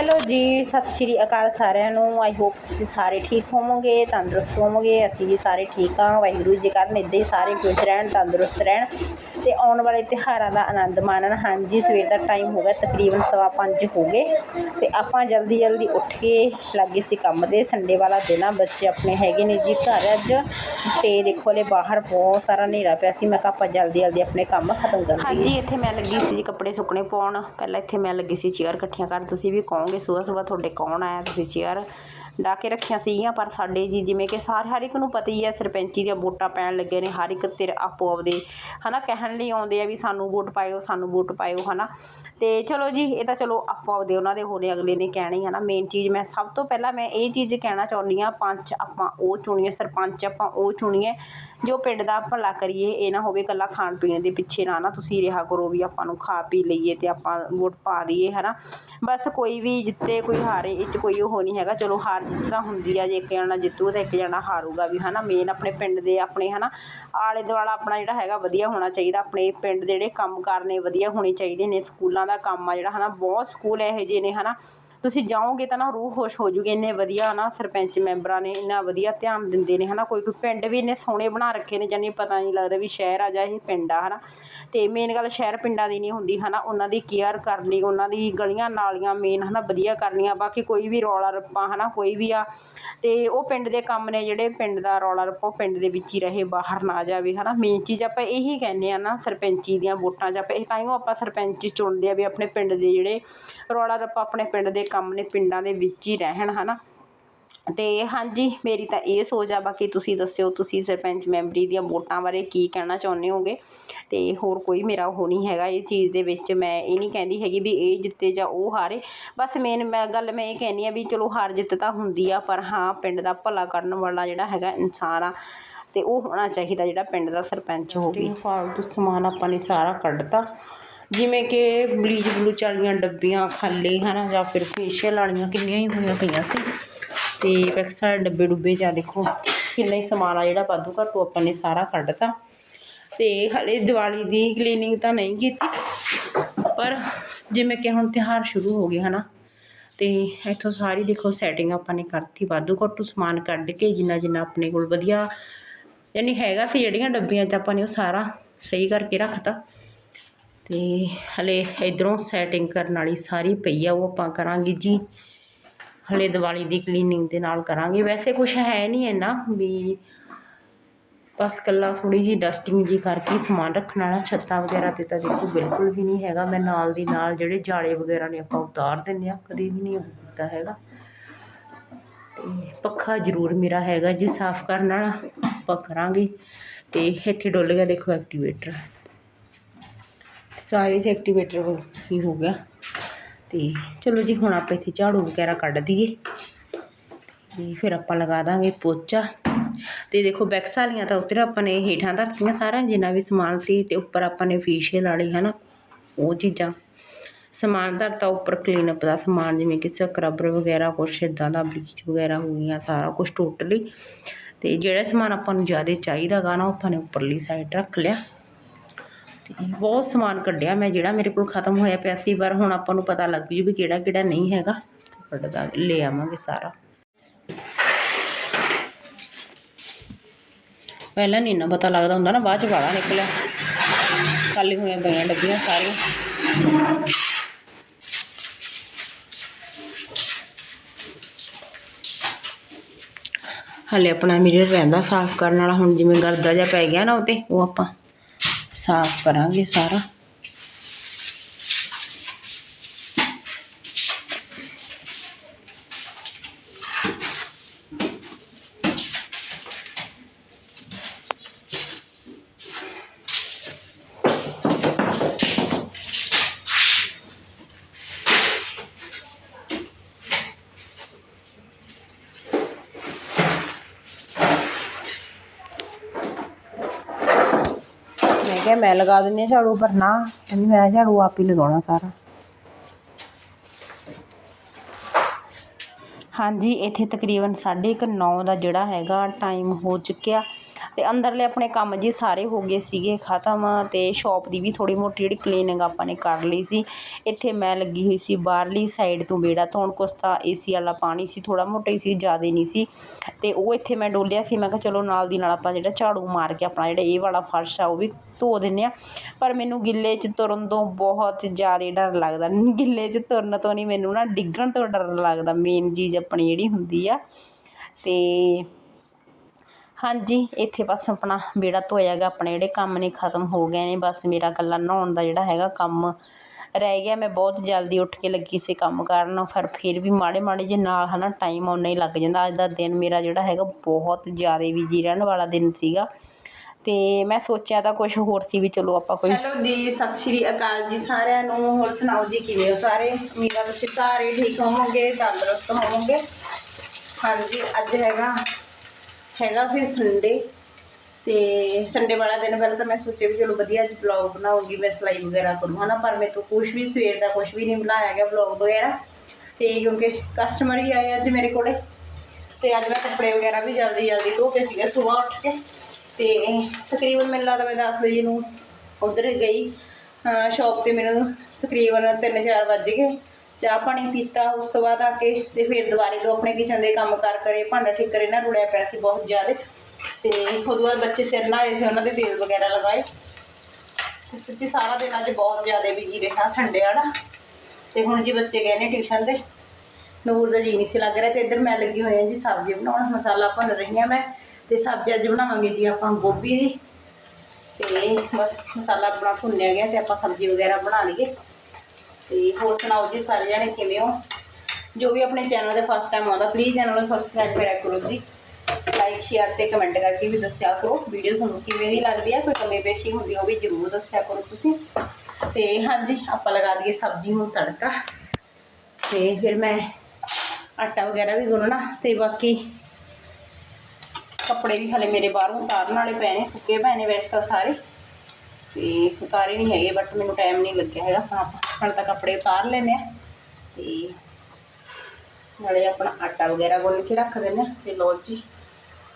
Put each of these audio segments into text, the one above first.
Hello ਜੀ, ਸਤਿ ਸ਼੍ਰੀ ਅਕਾਲ ਸਾਰਿਆਂ ਨੂੰ। ਆਈ ਹੋਪ ਤੁਸੀਂ ਸਾਰੇ ਠੀਕ ਹੋਵੋਗੇ, ਤੰਦਰੁਸਤ ਹੋਵੋਗੇ। ਅਸੀਂ ਵੀ ਸਾਰੇ ਠੀਕ ਹਾਂ। ਵਾਹਿਗੁਰੂ ਜੀ ਕਰਨ ਇੱਦਾਂ ਹੀ ਸਾਰੇ ਖੁਸ਼ ਰਹਿਣ, ਤੰਦਰੁਸਤ ਰਹਿਣ। ਤੇ ਆਉਣ ਵਾਲੇ ਤਿਉਹਾਰਾਂ ਦਾ ਆਨੰਦ ਮਾਣਨ। ਹਾਂਜੀ, ਸਵੇਰ ਦਾ ਟਾਈਮ ਹੋ ਗਿਆ। ਤਕਰੀਬਨ ਸਵਾ ਪੰਜ ਹੋ ਗਏ। ਤੇ ਆਪਾਂ ਜਲਦੀ ਜਲਦੀ ਉੱਠ ਕੇ ਲੱਗੇ ਸੀ ਕੰਮ ਦੇ ਸੰਡੇ ਵਾਲਾ ਦਿਨ ਆ। ਬੱਚੇ ਆਪਣੇ ਹੈਗੇ ਨੇ ਜੀ ਘਰ ਅੱਜ। ਤੇ ਦੇਖੋ ਲੈ ਬਾਹਰ ਬਹੁਤ ਸਾਰਾ ਹਨੇਰਾ ਪਿਆ ਸੀ। ਮੈਂ ਕਿਹਾ ਆਪਾਂ ਜਲਦੀ ਜਲਦੀ ਆਪਣੇ ਕੰਮ ਖਤਮ ਕਰ ਲਈਏ। ਹਾਂਜੀ, ਇੱਥੇ ਮੈਂ ਲੱਗੀ ਸੀ ਜੀ ਕੱਪੜੇ ਸੁੱਕਣੇ ਪਾਉਣ। ਪਹਿਲਾਂ ਇੱਥੇ ਮੈਂ ਲੱਗੀ ਸੀ ਚੇਅਰ ਇਕੱਠੀਆਂ ਕਰਨ। ਤੁਸੀਂ ਵੀ ਕਹੋਗੇ ਸਵੇਰ ਸਵੇਰ ਤੁਹਾਡੇ ਕੌਣ ਆਇਆ? ਤੁਸੀਂ ਚੇਅਰ ਡਾ ਕੇ ਰੱਖੀਆਂ ਸੀਗੀਆਂ, ਪਰ ਸਾਡੇ ਜੀ ਜਿਵੇਂ ਕਿ ਸਾਰੇ, ਹਰ ਇੱਕ ਨੂੰ ਪਤਾ ਹੀ ਹੈ ਸਰਪੰਚੀ ਦੀਆਂ ਵੋਟਾਂ ਪੈਣ ਲੱਗੇ ਨੇ, ਹਰ ਇੱਕ ਤੇਰੇ ਆਪੋ ਆਪਦੇ, ਹਨਾ, ਕਹਿਣ ਲਈ ਆਉਂਦੇ ਆ ਵੀ ਸਾਨੂੰ ਵੋਟ ਪਾਇਓ, ਸਾਨੂੰ ਵੋਟ ਪਾਇਓ, ਹਨਾ। ਤੇ ਚਲੋ ਜੀ, ਇਹ ਤਾਂ ਚਲੋ ਆਪੋ ਆਪਦੇ ਉਹਨਾਂ ਦੇ ਹੋਣੇ, ਅਗਲੇ ਨੇ ਕਹਿਣਾ ਹੀ ਹੈ ਨਾ। ਮੇਨ ਚੀਜ਼ ਮੈਂ ਸਭ ਤੋਂ ਪਹਿਲਾਂ ਮੈਂ ਇਹ ਚੀਜ਼ ਕਹਿਣਾ ਚਾਹੁੰਦੀ ਆ ਪੰਚ ਆਪਾਂ ਉਹ ਚੁਣੀਏ, ਸਰਪੰਚ ਆਪਾਂ ਉਹ ਚੁਣੀਏ, ਜੋ ਪਿੰਡ ਦਾ ਭਲਾ ਕਰੀਏ, ਇਹ ਨਾ ਹੋਵੇ ਇਕੱਲਾ ਖਾਣ ਪੀਣ ਦੇ ਪਿੱਛੇ ਨਾ ਨਾ ਤੁਸੀਂ ਰਿਹਾ ਕਰੋ ਵੀ ਆਪਾਂ ਨੂੰ ਖਾ ਪੀ ਲਈਏ ਤੇ ਆਪਾਂ ਵੋਟ ਪਾ ਦੀਏ ਹੈ ਨਾ ਬਸ ਕੋਈ ਵੀ ਜਿੱਤੇ, ਕੋਈ ਹਾਰੇ, ਇਹ 'ਚ ਕੋਈ ਉਹ ਨਹੀਂ ਹੈਗਾ। ਚਲੋ ਹਾਰ ਤਾਂ ਹੁੰਦੀ ਆ, ਜੇ ਇੱਕ ਜਣਾ ਜਿੱਤੂ ਤਾਂ ਇੱਕ ਜਣਾ ਹਾਰੂਗਾ ਵੀ, ਹਨਾ? ਮੇਨ ਆਪਣੇ ਪਿੰਡ ਦੇ ਆਪਣੇ, ਹਨਾ? ਆਲੇ ਦੁਆਲਾ ਆਪਣਾ ਜਿਹੜਾ ਹੈਗਾ ਵਧੀਆ ਹੋਣਾ ਚਾਹੀਦਾ, ਆਪਣੇ ਪਿੰਡ ਦੇ ਜਿਹੜੇ ਕੰਮ ਕਰਨੇ ਵਧੀਆ ਹੋਣੇ ਚਾਹੀਦੇ ਨੇ, ਸਕੂਲਾਂ ਦਾ ਕੰਮ ਆ ਜਿਹੜਾ, ਹਨਾ? ਬਹੁਤ ਸਕੂਲ ਇਹੋ ਜਿਹੇ ਨੇ, ਹਨਾ? ਤੁਸੀਂ ਜਾਓਗੇ ਤਾਂ ਨਾ ਰੂਹ ਖੁਸ਼ ਹੋ ਜੂਗੀ, ਇੰਨੇ ਵਧੀਆ ਨਾ ਸਰਪੰਚ ਮੈਂਬਰਾਂ ਨੇ ਇੰਨਾ ਵਧੀਆ ਧਿਆਨ ਦਿੰਦੇ ਨੇ ਹੈ ਨਾ ਕੋਈ ਕੋਈ ਪਿੰਡ ਵੀ ਇੰਨੇ ਸੋਹਣੇ ਬਣਾ ਰੱਖੇ ਨੇ, ਜਾਨੀ ਪਤਾ ਨਹੀਂ ਲੱਗਦਾ ਵੀ ਸ਼ਹਿਰ ਆ ਜਾਂ ਇਹ ਪਿੰਡ ਆ ਹੈ ਨਾ ਅਤੇ ਮੇਨ ਗੱਲ ਸ਼ਹਿਰ ਪਿੰਡਾਂ ਦੀ ਨਹੀਂ ਹੁੰਦੀ ਹੈ ਨਾ ਉਹਨਾਂ ਦੀ ਕੇਅਰ ਕਰਨੀ, ਉਹਨਾਂ ਦੀ ਗਲੀਆਂ ਨਾਲੀਆਂ ਮੇਨ ਹੈ ਨਾ ਵਧੀਆ ਕਰਨੀਆਂ, ਬਾਕੀ ਕੋਈ ਵੀ ਰੌਲਾ ਰੱਪਾ ਹੈ ਨਾ ਕੋਈ ਵੀ ਆ ਅਤੇ ਉਹ ਪਿੰਡ ਦੇ ਕੰਮ ਨੇ ਜਿਹੜੇ ਪਿੰਡ ਦਾ ਰੌਲਾ ਰੱਪਾ, ਉਹ ਪਿੰਡ ਦੇ ਵਿੱਚ ਹੀ ਰਹੇ, ਬਾਹਰ ਨਾ ਜਾਵੇ ਹੈ ਨਾ ਮੇਨ ਚੀਜ਼ ਆਪਾਂ ਇਹੀ ਕਹਿੰਦੇ ਆ ਨਾ, ਸਰਪੰਚੀ ਦੀਆਂ ਵੋਟਾਂ 'ਚ ਆਪਾਂ, ਇਹ ਤਾਂ ਹੀ ਆਪਾਂ ਸਰਪੰਚ ਚੁਣਦੇ ਆ ਵੀ ਆਪਣੇ ਪਿੰਡ ਦੇ ਜਿਹੜੇ ਰੌਲਾ ਰੱਪਾ, ਆਪਣੇ ਪਿੰਡ ਦੇ ਕੰਮ ਨੇ ਪਿੰਡਾਂ ਦੇ ਵਿੱਚ ਹੀ ਰਹਿਣ, ਹਨਾ? ਤੇ ਹਾਂਜੀ, ਮੇਰੀ ਤਾਂ ਇਹ ਸੋਚ ਆ, ਬਾਕੀ ਤੁਸੀਂ ਦੱਸਿਓ, ਤੁਸੀਂ ਸਰਪੰਚ ਮੈਂਬਰੀ ਦੀਆਂ ਵੋਟਾਂ ਬਾਰੇ ਕੀ ਕਹਿਣਾ ਚਾਹੁੰਦੇ ਹੋਗੇ? ਤੇ ਹੋਰ ਕੋਈ ਮੇਰਾ ਉਹ ਨਹੀਂ ਹੈਗਾ ਇਹ ਚੀਜ਼ ਦੇ ਵਿੱਚ, ਮੈਂ ਇਹ ਨਹੀਂ ਕਹਿੰਦੀ ਹੈਗੀ ਵੀ ਇਹ ਜਿੱਤੇ ਜਾਂ ਉਹ ਹਾਰੇ। ਬਸ ਮੇਨ ਮੈਂ ਗੱਲ ਮੈਂ ਇਹ ਕਹਿੰਦੀ ਆ ਵੀ ਚਲੋ ਹਾਰ ਜਿੱਤ ਤਾਂ ਹੁੰਦੀ ਆ, ਪਰ ਹਾਂ, ਪਿੰਡ ਦਾ ਭਲਾ ਕਰਨ ਵਾਲਾ ਜਿਹੜਾ ਹੈਗਾ ਇਨਸਾਨ ਆ, ਤੇ ਉਹ ਹੋਣਾ ਚਾਹੀਦਾ ਜਿਹੜਾ ਪਿੰਡ ਦਾ ਸਰਪੰਚ ਹੋਵੇ। ਫਾਲਤੂ ਸਮਾਨ ਆਪਾਂ ਨੇ ਸਾਰਾ ਕੱਢਤਾ। ਜਿਵੇਂ ਕਿ ਬਲੀਚ ਬਲੂਚ ਵਾਲੀਆਂ ਡੱਬੀਆਂ ਖਾਲੀ ਹੈ ਨਾ ਜਾਂ ਫਿਰ ਫੇਸ਼ੀਅਲ ਵਾਲੀਆਂ ਕਿੰਨੀਆਂ ਹੀ ਹੋਈਆਂ ਪਈਆਂ ਸੀ। ਤੇ ਪੈਕਸਾ ਡੱਬੇ ਡੁੱਬੇ ਜਾਂ ਦੇਖੋ, ਕਿੰਨਾ ਹੀ ਸਮਾਨ ਆ ਜਿਹੜਾ ਵਾਧੂ ਘਾਟੂ ਆਪਾਂ ਨੇ ਸਾਰਾ ਕੱਢਤਾ ਅਤੇ ਹਲੇ ਦੀਵਾਲੀ ਦੀ ਕਲੀਨਿੰਗ ਤਾਂ ਨਹੀਂ ਕੀਤੀ, ਪਰ ਜਿਵੇਂ ਕਿ ਹੁਣ ਤਿਉਹਾਰ ਸ਼ੁਰੂ ਹੋ ਗਏ ਨਾ ਅਤੇ ਇੱਥੋਂ ਸਾਰੀ ਦੇਖੋ ਸੈਟਿੰਗ ਆਪਾਂ ਨੇ ਕਰਤੀ, ਵਾਧੂ ਘਾਟੂ ਸਮਾਨ ਕੱਢ ਕੇ ਜਿੰਨਾ ਜਿੰਨਾ ਆਪਣੇ ਕੋਲ ਵਧੀਆ, ਯਾਨੀ ਹੈਗਾ ਸੀ ਜਿਹੜੀਆਂ ਡੱਬੀਆਂ 'ਚ ਆਪਾਂ ਨੇ ਉਹ ਸਾਰਾ ਸਹੀ ਕਰਕੇ ਰੱਖਤਾ ਤੇ ਹਲੇ ਇਧਰੋਂ ਸੈਟਿੰਗ ਕਰਨ ਵਾਲੀ ਸਾਰੀ ਪਈ ਆ, ਉਹ ਆਪਾਂ ਕਰਾਂਗੇ ਜੀ। ਹਲੇ ਦੀਵਾਲੀ ਦੀ ਕਲੀਨਿੰਗ ਦੇ ਨਾਲ ਕਰਾਂਗੇ। ਵੈਸੇ ਕੁਝ ਹੈ ਨਹੀਂ ਇੰਨਾ ਵੀ ਬਸ ਕੱਲਾ ਥੋੜੀ ਜੀ ਡਸਟਿੰਗ ਜੀ ਕਰਕੇ ਸਮਾਨ ਰੱਖਣ ਵਾਲਾ ਛੱਤਾਂ ਵਗੈਰਾ ਤੇ ਤਾਂ ਦੇਖੋ ਬਿਲਕੁਲ ਵੀ ਨਹੀਂ ਹੈਗਾ। ਮੈਂ ਨਾਲ ਦੀ ਨਾਲ ਜਿਹੜੇ ਜਾਲੇ ਵਗੈਰਾ ਨੇ ਆਪਾਂ ਉਤਾਰ ਦਿੰਦੇ ਆ ਕਦੇ ਵੀ ਨਹੀਂ ਉਹ ਹੈਗਾ। ਤੇ ਪੱਖਾ ਜ਼ਰੂਰ ਮੇਰਾ ਹੈਗਾ ਜੀ, ਸਾਫ਼ ਕਰਨ ਵਾਲਾ। ਆਪਾਂ ਕਰਾਂਗੇ। ਤੇ ਇੱਥੇ ਡੁੱਲ ਗਿਆ ਦੇਖੋ ਐਕਟੀਵੇਟਰ ਸਾਰੇ ਚ ਐਕਟੀਵੇਟਰ ਹੀ ਹੋ ਗਿਆ। ਤੇ ਚਲੋ ਜੀ, ਹੁਣ ਆਪਾਂ ਇੱਥੇ ਝਾੜੂ ਵਗੈਰਾ ਕੱਢ ਦਈਏ। ਤੇ ਫਿਰ ਆਪਾਂ ਲਗਾ ਦਾਂਗੇ ਪੋਚਾ। ਤੇ ਦੇਖੋ, ਬੈਕਸ ਵਾਲੀਆਂ ਤਾਂ ਉੱਤਰ ਆਪਾਂ ਨੇ ਹੇਠਾਂ ਧਰਤੀਆਂ ਸਾਰਾ, ਜਿੰਨਾ ਵੀ ਸਮਾਨ ਸੀ ਤੇ ਉੱਪਰ ਆਪਾਂ ਨੇ ਫੇਸ਼ੀਅਲ ਵਾਲੀ ਹੈ ਨਾ ਉਹ ਚੀਜ਼ਾਂ। ਸਮਾਨ ਧਰਤਾ, ਉੱਪਰ ਕਲੀਨਅਪ ਦਾ ਸਮਾਨ, ਜਿਵੇਂ ਕਿ ਸਕਰਬਰ ਵਗੈਰਾ ਕੁਛ ਇਦਾਂ ਦਾ ਬਲੀਚ ਵਗੈਰਾ ਹੋ ਗਈਆਂ, ਸਾਰਾ ਕੁਝ ਟੋਟਲੀ ਤੇ ਜਿਹੜਾ ਸਮਾਨ ਆਪਾਂ ਨੂੰ ਜ਼ਿਆਦਾ ਚਾਹੀਦਾ ਗਾ ਨਾ, ਉਹ ਆਪਾਂ ਨੇ ਉੱਪਰਲੀ ਸਾਈਡ ਰੱਖ ਲਿਆ। ਬਹੁਤ ਸਮਾਨ ਕੱਢਿਆ ਮੈਂ, ਜਿਹੜਾ ਮੇਰੇ ਕੋਲ ਖਤਮ ਹੋਇਆ ਪਿਆ ਸੀ, ਪਰ ਹੁਣ ਆਪਾਂ ਨੂੰ ਪਤਾ ਲੱਗ ਜੂ ਵੀ ਕਿਹੜਾ ਕਿਹੜਾ ਨਹੀਂ ਹੈਗਾ। ਕੱਢਦਾ ਲੈ ਆਵਾਂਗੇ ਸਾਰਾ। ਪਹਿਲਾਂ ਨਹੀਂ ਨਾ ਪਤਾ ਲੱਗਦਾ ਹੁੰਦਾ ਨਾ, ਬਾਅਦ ਚ ਵਾਲਾ ਨਿਕਲਿਆ। ਖਾਲੀ ਹੋਈਆਂ ਪਈਆਂ ਡੱਬੀਆਂ ਸਾਰੀਆਂ। ਹਲੇ ਆਪਣਾ ਮਿਰਰ ਰਹਿੰਦਾ, ਸਾਫ਼ ਕਰਨ ਵਾਲਾ, ਹੁਣ ਜਿਵੇਂ ਗਰਦਾ ਜਿਹਾ ਪੈ ਗਿਆ ਨਾ ਉਹ ਤੇ ਉਹ ਆਪਾਂ ਸਾਫ਼ ਕਰਾਂਗੇ ਸਾਰਾ। ਕਿਹਾ, ਮੈਂ ਲਗਾ ਦਿੰਦੀ ਹਾਂ ਝਾੜੂ, ਪਰ ਨਾ, ਕਹਿੰਦੀ ਮੈਂ ਝਾੜੂ ਆਪ ਹੀ ਲਗਾਉਣਾ ਸਾਰਾ। ਹਾਂਜੀ, ਇੱਥੇ ਤਕਰੀਬਨ 9:30 ਦਾ ਜਿਹੜਾ ਹੈਗਾ ਟਾਈਮ ਹੋ ਚੁੱਕਿਆ। ਅਤੇ ਅੰਦਰਲੇ ਆਪਣੇ ਕੰਮ ਜੀ ਸਾਰੇ ਹੋ ਗਏ ਸੀਗੇ, ਖਤਮ ਅਤੇ ਸ਼ੋਪ ਦੀ ਵੀ ਥੋੜ੍ਹੀ ਮੋਟੀ ਜਿਹੜੀ ਕਲੀਨਿੰਗ ਆਪਾਂ ਨੇ ਕਰ ਲਈ ਸੀ। ਇੱਥੇ ਮੈਂ ਲੱਗੀ ਹੋਈ ਸੀ ਬਾਹਰਲੀ ਸਾਈਡ ਤੋਂ ਬੇੜਾ ਧੋਣ ਕੁਛ ਤਾਂ ਏ ਸੀ ਵਾਲਾ ਪਾਣੀ ਸੀ, ਥੋੜ੍ਹਾ ਮੋਟਾ ਹੀ ਸੀ, ਜ਼ਿਆਦਾ ਨਹੀਂ ਸੀ। ਅਤੇ ਉਹ ਇੱਥੇ ਮੈਂ ਡੋਲਿਆ ਸੀ, ਮੈਂ ਕਿਹਾ ਚਲੋ ਨਾਲ ਦੀ ਨਾਲ ਆਪਾਂ ਜਿਹੜਾ ਝਾੜੂ ਮਾਰ ਕੇ ਆਪਣਾ ਜਿਹੜਾ ਇਹ ਵਾਲਾ ਫਰਸ਼ ਆ ਉਹ ਵੀ ਧੋ ਦਿੰਦੇ ਆ ਪਰ ਮੈਨੂੰ ਗਿੱਲੇ 'ਚ ਤੁਰਨ ਤੋਂ ਬਹੁਤ ਜ਼ਿਆਦਾ ਡਰ ਲੱਗਦਾ। ਗਿੱਲੇ 'ਚ ਤੁਰਨ ਤੋਂ ਨਹੀਂ ਮੈਨੂੰ ਨਾ ਡਿੱਗਣ ਤੋਂ ਡਰ ਲੱਗਦਾ ਮੇਨ ਚੀਜ਼ ਆਪਣੀ ਜਿਹੜੀ ਹੁੰਦੀ ਆ। ਅਤੇ ਹਾਂਜੀ, ਇੱਥੇ ਬਸ ਆਪਣਾ ਵਿਹੜਾ ਧੋਇਆ ਗਾ ਆਪਣੇ ਜਿਹੜੇ ਕੰਮ ਨੇ ਖਤਮ ਹੋ ਗਏ ਨੇ। ਬਸ ਮੇਰਾ ਇਕੱਲਾ ਨਹਾਉਣ ਦਾ ਜਿਹੜਾ ਹੈਗਾ ਕੰਮ ਰਹਿ ਗਿਆ। ਮੈਂ ਬਹੁਤ ਜਲਦੀ ਉੱਠ ਕੇ ਲੱਗੀ ਸੀ ਕੰਮ ਕਰਨ, ਪਰ ਫਿਰ ਵੀ ਮਾੜੇ ਮਾੜੇ ਜੇ ਨਾਲ ਹਨਾ ਟਾਈਮ ਓਨਾ ਹੀ ਲੱਗ ਜਾਂਦਾ। ਅੱਜ ਦਾ ਦਿਨ ਮੇਰਾ ਜਿਹੜਾ ਹੈਗਾ ਬਹੁਤ ਜ਼ਿਆਦਾ ਬਿਜ਼ੀ ਰਹਿਣ ਵਾਲਾ ਦਿਨ ਸੀਗਾ। ਤੇ ਮੈਂ ਸੋਚਿਆ ਤਾਂ ਕੁਝ ਹੋਰ ਸੀ ਵੀ ਚਲੋ ਆਪਾਂ ਕੋਈ ਹੈਲੋ ਜੀ, ਸਤਿ ਸ਼੍ਰੀ ਅਕਾਲ ਜੀ ਸਾਰਿਆਂ ਨੂੰ। ਹੋਰ ਸੁਣਾਓ ਜੀ, ਕਿਵੇਂ ਹੋ ਸਾਰੇ? ਉਮੀਦਾਂ ਤੁਸੀਂ ਸਾਰੇ ਠੀਕ ਹੋਵੋਗੇ, ਤੰਦਰੁਸਤ ਹੋਵੋਗੇ? ਹਾਂਜੀ, ਅੱਜ ਹੈਗਾ ਹੈਗਾ ਸੀ ਸੰਡੇ ਤੇ ਸੰਡੇ ਵਾਲਾ ਦਿਨ ਪਹਿਲਾਂ ਤਾਂ ਮੈਂ ਸੋਚਿਆ ਵੀ ਚਲੋ ਵਧੀਆ ਜਿਹਾ ਵਲੌਗ ਬਣਾਉਂਗੀ, ਮੈਂ ਸਿਲਾਈ ਵਗੈਰਾ ਕਰੂੰ, ਹਨਾ, ਪਰ ਮੇਰੇ ਤੋਂ ਕੁਝ ਵੀ ਸਵੇਰ ਦਾ ਕੁਝ ਵੀ ਨਹੀਂ ਬਣਾਇਆ ਗਿਆ ਵਲੌਗ ਵਗੈਰਾ, ਤੇ ਕਿਉਂਕਿ ਕਸਟਮਰ ਹੀ ਆਏ ਅੱਜ ਮੇਰੇ ਕੋਲੇ, ਤੇ ਅੱਜ ਮੈਂ ਕੱਪੜੇ ਵਗੈਰਾ ਵੀ ਜਲਦੀ ਜਲਦੀ ਧੋ ਕੇ ਸੀਗੇ ਸਵੇਰ ਉੱਠ ਕੇ, ਤੇ ਤਕਰੀਬਨ ਮੈਨੂੰ ਲੱਗਦਾ ਮੈਂ 10 ਵਜੇ ਨੂੰ ਉਧਰ ਗਈ ਸ਼ਾਪ ਤੇ ਮੈਨੂੰ ਤਕਰੀਬਨ 3-4 ਵੱਜ ਗਏ ਚਾਹ ਪਾਣੀ ਪੀਤਾ, ਉਸ ਤੋਂ ਬਾਅਦ ਆ ਕੇ ਤੇ ਫਿਰ ਦੁਬਾਰੇ ਤੋਂ ਆਪਣੇ ਕਿਚਨ ਦੇ ਕੰਮ ਕਰ ਕਰੇ, ਭਾਂਡਾ ਠੀਕ ਕਰੇ, ਨਾ ਰੁੜਿਆ ਪਿਆ ਸੀ ਬਹੁਤ ਜ਼ਿਆਦਾ। ਤੇ ਉਦੋਂ ਬਾਅਦ ਬੱਚੇ ਸਿਰ ਨਹਾਏ ਸੀ, ਉਹਨਾਂ ਦੇ ਤੇਲ ਵਗੈਰਾ ਲਗਾਏ। ਤੇ ਸੱਚੀ ਸਾਰਾ ਦਿਨ ਅੱਜ ਬਹੁਤ ਜ਼ਿਆਦਾ ਬਿਜ਼ੀ ਰਿਹਾ, ਠੰਡੇ ਵਾਲਾ ਤੇ ਹੁਣ ਜੀ ਬੱਚੇ ਗਏ ਨੇ ਟਿਊਸ਼ਨ ਤੇ। ਨੂਰ ਦਾ ਜੀ ਨਹੀਂ ਸੀ ਲੱਗ ਰਿਹਾ ਤੇ ਇੱਧਰ ਮੈਂ ਲੱਗੀ ਹੋਈ ਹਾਂ ਜੀ ਸਬਜ਼ੀ ਬਣਾਉਣ, ਮਸਾਲਾ ਭੁੰਨ ਰਹੀ ਹਾਂ ਮੈਂ। ਤੇ ਸਬਜ਼ੀ ਅੱਜ ਬਣਾਵਾਂਗੇ ਜੀ ਆਪਾਂ ਗੋਭੀ ਦੀ। ਤੇ ਬਸ ਮਸਾਲਾ ਆਪਣਾ ਭੁੰਨਿਆ ਗਿਆ ਤੇ ਆਪਾਂ ਸਬਜ਼ੀ ਵਗੈਰਾ ਬਣਾ ਲਈਏ। ਤੇ ਹੋਰ ਸੁਣਾਓ ਜੀ ਸਾਰੇ ਜਣੇ ਕਿਵੇਂ ਹੋ? ਜੋ ਵੀ ਆਪਣੇ ਚੈਨਲ ਦੇ ਫਸਟ ਟਾਈਮ ਆਉਂਦਾ ਪਲੀਜ਼ ਚੈਨਲ ਨੂੰ ਸਬਸਕ੍ਰਾਈਬ ਕਰਿਆ ਕਰੋ ਜੀ। ਲਾਈਕ ਸ਼ੇਅਰ ਤੇ ਕਮੈਂਟ ਕਰਕੇ ਵੀ ਦੱਸਿਆ ਕਰੋ ਵੀਡੀਓ ਤੁਹਾਨੂੰ ਕਿਵੇਂ ਦੀ ਲੱਗਦੀ ਹੈ ਕੋਈ ਕਮੀ ਪੇਸ਼ੀ ਹੁੰਦੀ ਉਹ ਵੀ ਜ਼ਰੂਰ ਦੱਸਿਆ ਕਰੋ ਤੁਸੀਂ। ਤੇ ਹਾਂਜੀ, ਆਪਾਂ ਲਗਾ ਦਈਏ ਸਬਜ਼ੀ ਨੂੰ ਤੜਕਾ। ਤੇ ਫਿਰ ਮੈਂ ਆਟਾ ਵਗੈਰਾ ਵੀ ਗੁੰਨਣਾ ਤੇ ਬਾਕੀ ਕੱਪੜੇ ਵੀ ਹਲੇ ਮੇਰੇ ਬਾਹਰੋਂ ਉਤਾਰਨ ਵਾਲੇ ਪਏ ਨੇ, ਸੁੱਕੇ ਪਏ ਨੇ ਵੈਸੇ ਤਾਂ ਸਾਰੇ। ਤੇ ਉਤਾਰੇ ਨਹੀਂ ਹੈਗੇ ਬਟ ਮੈਨੂੰ ਟਾਈਮ ਨਹੀਂ ਲੱਗਿਆ ਹੈਗਾ ਆਪਾਂ ਹੁਣ ਤਾਂ ਕੱਪੜੇ ਉਤਾਰ ਲੈਨੇ ਆ ਤੇ ਨਾਲੇ ਆਪਣਾ ਆਟਾ ਵਗੈਰਾ ਗੁੰਨ ਕੇ ਰੱਖ ਦਿੰਦੇ ਆ ਤੇ ਲੋ ਜੀ,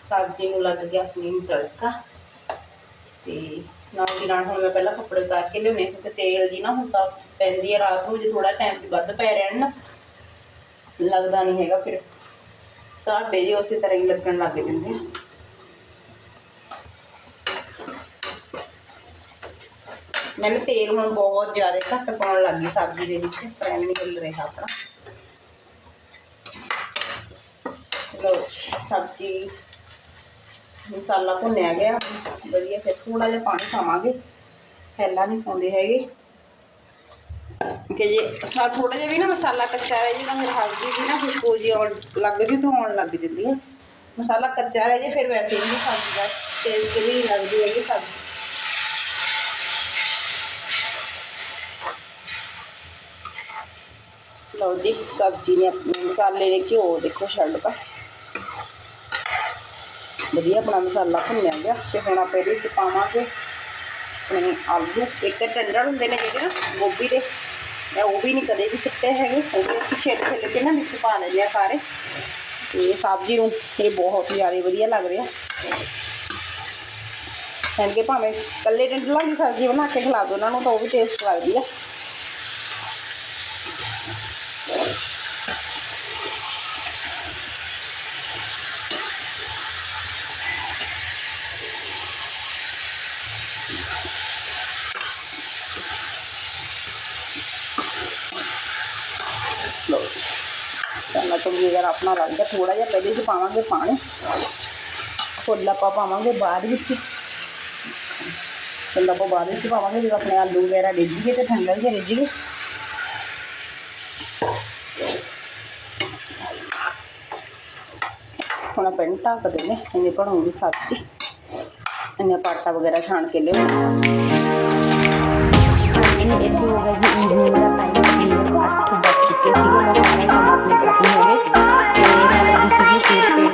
ਸਬਜ਼ੀ ਨੂੰ ਲੱਗ ਗਿਆ ਆਪਣੀ ਨੂੰ ਤੜਕਾ। ਤੇ ਨਾਲ ਦੀ ਨਾਲ ਹੁਣ ਮੈਂ ਪਹਿਲਾਂ ਕੱਪੜੇ ਉਤਾਰ ਕੇ ਲਿਆਉਣੇ ਕਿਉਂਕਿ ਤੇਲ ਦੀ ਨਾ ਹੁਣ ਤਾਂ ਪੈਂਦੀ ਹੈ ਰਾਤ ਨੂੰ ਜੇ ਥੋੜਾ ਟਾਈਮ ਵੀ ਵੱਧ ਪੈ ਰਹਿਣ ਨਾ, ਲੱਗਦਾ ਨਹੀਂ ਹੈਗਾ ਫਿਰ। ਸਾਡੇ ਜੀ ਉਸੇ ਤਰ੍ਹਾਂ ਹੀ ਲੱਗਣ ਲੱਗ ਜਾਂਦੇ ਆ। ਮੈਨੂੰ ਤੇਲ ਹੁਣ ਬਹੁਤ ਜ਼ਿਆਦਾ ਘੱਟ ਪਾਉਣ ਲੱਗ ਗਈ ਸਬਜ਼ੀ ਦੇ ਵਿੱਚ, ਪਰ ਐਵੇਂ ਨਹੀਂ ਹਿੱਲ ਰਿਹਾ ਆਪਣਾ। ਲੋ ਸਬਜ਼ੀ, ਮਸਾਲਾ ਭੁੰਨਿਆ ਗਿਆ। ਵਧੀਆ, ਫਿਰ ਥੋੜਾ ਜਿਹਾ ਪਾਣੀ ਪਾਵਾਂਗੇ। ਪਹਿਲਾਂ ਨਹੀਂ ਪਾਉਂਦੇ ਹੈਗੇ। ਕਿ ਜੇ ਸਾ ਥੋੜਾ ਜਿਹਾ ਵੀ ਨਾ ਮਸਾਲਾ ਕੱਚਾ ਰਹਿ ਜੇ ਤਾਂ ਫਿਰ ਹਲਦੀ ਦੀ ਨਾ ਖੁਸ਼ਬੂ ਜੀ ਆਉਣ ਲੱਗ ਜੀ ਤੋਂ ਆਉਣ ਲੱਗ ਜਾਂਦੀ ਹੈ ਮਸਾਲਾ ਕੱਚਾ ਰਹਿ ਜੇ, ਫਿਰ ਵੈਸੇ ਨਹੀਂ ਸਬਜ਼ੀ ਦਾ ਟੇਸਟ ਵੀ ਨਹੀਂ ਲੱਗਦੀ ਹੈਗੀ ਸਬਜ਼ੀ। ਲਓ ਜੀ ਸਬਜ਼ੀ ਨੇ ਆਪਣੇ ਮਸਾਲੇ ਨੇ ਘਿਓ ਦੇਖੋ ਛੱਡਤਾ ਵਧੀਆ ਆਪਣਾ ਮਸਾਲਾ ਭੁੰਨਿਆ ਗਿਆ ਤੇ ਹੁਣ ਆਪਾਂ ਇਹਦੇ ਵਿੱਚ ਪਾਵਾਂਗੇ ਆਪਣੇ ਆਲੂ ਇੱਕ ਟੰਡਰ ਹੁੰਦੇ ਨੇ ਜਿਹੜੇ ਨਾ ਗੋਭੀ ਦੇ ਮੈਂ ਉਹ ਵੀ ਨਹੀਂ ਕਦੇ ਵੀ ਸਿੱਟੇ ਹੈਗੇ ਉਹ ਵੀ ਅਸੀਂ ਛਿੱਲ ਛਿੱਲ ਕੇ ਨਾ ਵਿੱਚ ਪਾ ਲੈਂਦੇ ਆ ਸਾਰੇ ਤੇ ਸਬਜ਼ੀ ਨੂੰ ਇਹ ਬਹੁਤ ਜ਼ਿਆਦਾ ਵਧੀਆ ਲੱਗ ਰਿਹਾ ਕਹਿੰਦੇ ਭਾਵੇਂ ਕੱਲੇ ਟੰਡਲਾਂ ਦੀ ਸਬਜ਼ੀ ਬਣਾ ਕੇ ਖਿਲਾ ਦਿਓ ਉਹਨਾਂ ਨੂੰ ਤਾਂ ਉਹ ਵੀ ਟੇਸਟ ਲੱਗਦੀ ਆ करना चाहिए अपना रख गया थोड़ा जहा पहले पावे पानी फुल आप पावे बाद आप बाद पावे जो अपने आलू वगैरह रिझिए तो ठंडल से रिझिए हम आप ढाक देने इन बनूँगी सब्ज़ी इन आप आटा वगैरह छाण के लिए हो गया जी ईवनिंग का टाइम लोग खाने का मत नहीं करते होंगे ये मैंने किसी भी फूड पे